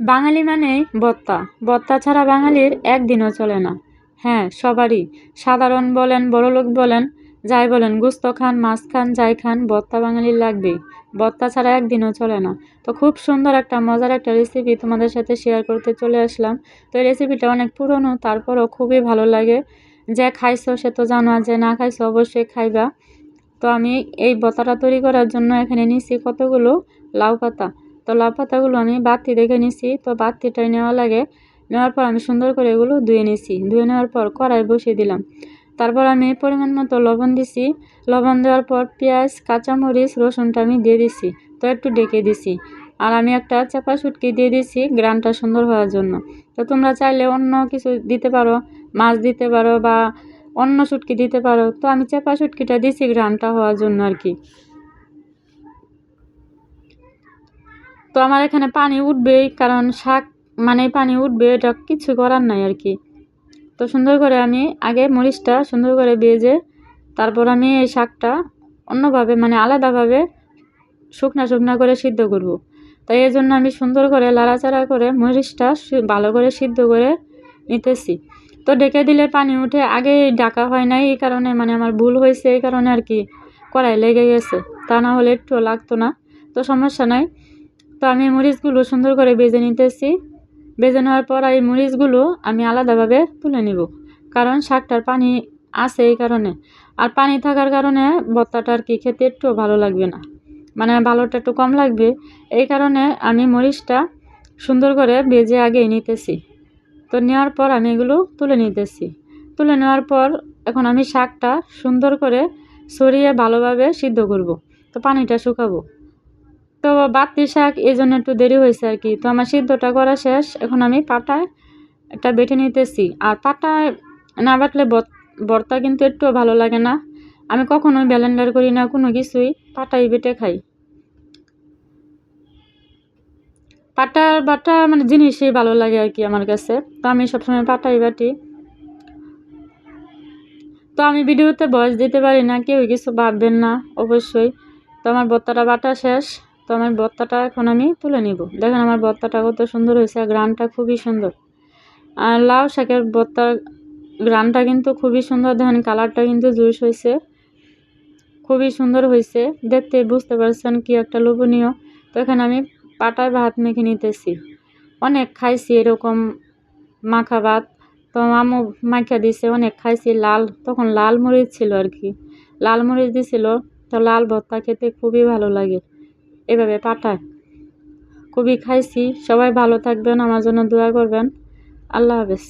বাঙালি মানেই বত্তা। বত্তা ছাড়া বাঙালির একদিনও চলে না। হ্যাঁ সবারই। সাধারণ বলেন, বড়লোক বলেন, যাই বলেন, গুস্ত খান, মাছ খান, যাই খান, বত্তা বাঙালির লাগবেই। ভর্তা ছাড়া একদিনও চলে না। তো খুব সুন্দর একটা, মজার একটা রেসিপি তোমাদের সাথে শেয়ার করতে চলে আসলাম। তো এই রেসিপিটা অনেক পুরনো, তারপরও খুবই ভালো লাগে। যে খাইছো সে তো জানো যে না খাইছো অবশ্যই খাইবা। তো আমি এই ভর্তাটা তৈরি করার জন্য এখানে নিছি কতগুলো লাউ পাতা। তো লাউ পাতাগুলো আমি বাতি দেখে নিছি। তো বাতিটাই নেওয়া লাগে। নেওয়ার পর আমি সুন্দর করে এগুলো ধুয়ে নিছি। ধুয়ে নেওয়ার পর কড়াই বসিয়ে দিলাম। তারপর আমি পরিমাণ মতো লবণ দিছি। লবণ দেওয়ার পর পেঁয়াজ, কাঁচামরিচ, রসুনটা আমি দিয়ে দিছি। তো একটু ডেকে দিছি। আর আমি একটা চাপা সুটকি দিয়ে দিছি গ্রানটা সুন্দর হওয়ার জন্য। তো তোমরা চাইলে অন্য কিছু দিতে পারো। মাছ দিতে পারো বা অন্য শুটকি দিতে পারো। তো আমি চাপা শুটকিটা দিছি গ্রানটা হওয়ার জন্য আর কি। তো আমার এখানে পানি উঠবেই, কারণ শাক মানে পানি উঠবে, এটা কিছু করার নাই আর কি। তো সুন্দর করে আমি আগে মরিচটা সুন্দর করে ভেজে তারপর আমি এই শাকটা অন্যভাবে মানে আলাদাভাবে শুকনা শুকনা করে সিদ্ধ করব। তাই এই জন্য আমি সুন্দর করে লাড়াচাড়া করে মরিচটা ভালো করে সিদ্ধ করে নিতেছি। তো ডেকে দিলে পানি উঠে আগে ডাকা হয় নাই, এই কারণে মানে আমার ভুল হয়েছে, এই কারণে আর কি কড়াই লেগে গেছে। তা না হলে একটু লাগতো না। তো সমস্যা নাই। তো আমি মরিচগুলো সুন্দর করে বেজে নিতেছি। বেজে নেওয়ার পর এই মরিচগুলো আমি আলাদাভাবে তুলে নিব। কারণ শাকটার পানি আছে এই কারণে। আর পানি থাকার কারণে ভর্তাটা আর কি খেতে একটু ভালো লাগবে না। মানে ভালোটা একটু কম লাগবে। এই কারণে আমি মরিচটা সুন্দর করে বেজে আগে নিতেছি। তো নেওয়ার পর আমি এগুলো তুলে নিতেছি। তুলে নেওয়ার পর এখন আমি শাকটা সুন্দর করে সরিয়ে ভালোভাবে সিদ্ধ করব। তো পানিটা শুকাবো। তো বাতি শাক এই জন্য একটু দেরি হয়েছে আর কি। তো আমার সিদ্ধটা করা শেষ, এখন আমি পাটায় একটা বেটে নিতেছি। আর পাটায় না বাটলে বর্তা কিন্তু একটুও ভালো লাগে না। আমি কখনোই ব্যালেন্ডার করি না, কোনো কিছুই, পাটাই বেটে খাই। পাটার বাটা মানে জিনিসই ভালো লাগে আর কি আমার কাছে। তো আমি সবসময় পাটাই বাটি। তো আমি ভিডিওতে বয়স দিতে পারি না, কেউ কিছু ভাববেন না, অবশ্যই। তো আমার বর্তাটা বাটা শেষ। তো আমার ভর্তাটা এখন আমি তুলে নিব। দেখেন আমার ভর্তাটা কত সুন্দর হয়েছে, আর গ্রানটা খুবই সুন্দর। আর লাউ শাকের ভর্তার গ্রানটা কিন্তু খুবই সুন্দর। দেখেন কালারটা কিন্তু জুস হয়েছে, খুবই সুন্দর হয়েছে। দেখতে বুঝতে পারছেন কি একটা লোভনীয়। তো এখানে আমি পাটায় ভাত মেখে নিতেছি। অনেক খাইছি এরকম মাখা ভাত। তো আমু মাখা দিছে, অনেক খাইছি লাল। তখন লাল মরিচ ছিল আর কি। লাল মরিচ দিছিল, তো লাল ভর্তা খেতে খুবই ভালো লাগে। এভাবে পাঠায়। খুবই খাইছি। সবাই ভালো থাকবেন আমার জন্য দোয়া করবেন। আল্লাহ হাফেজ।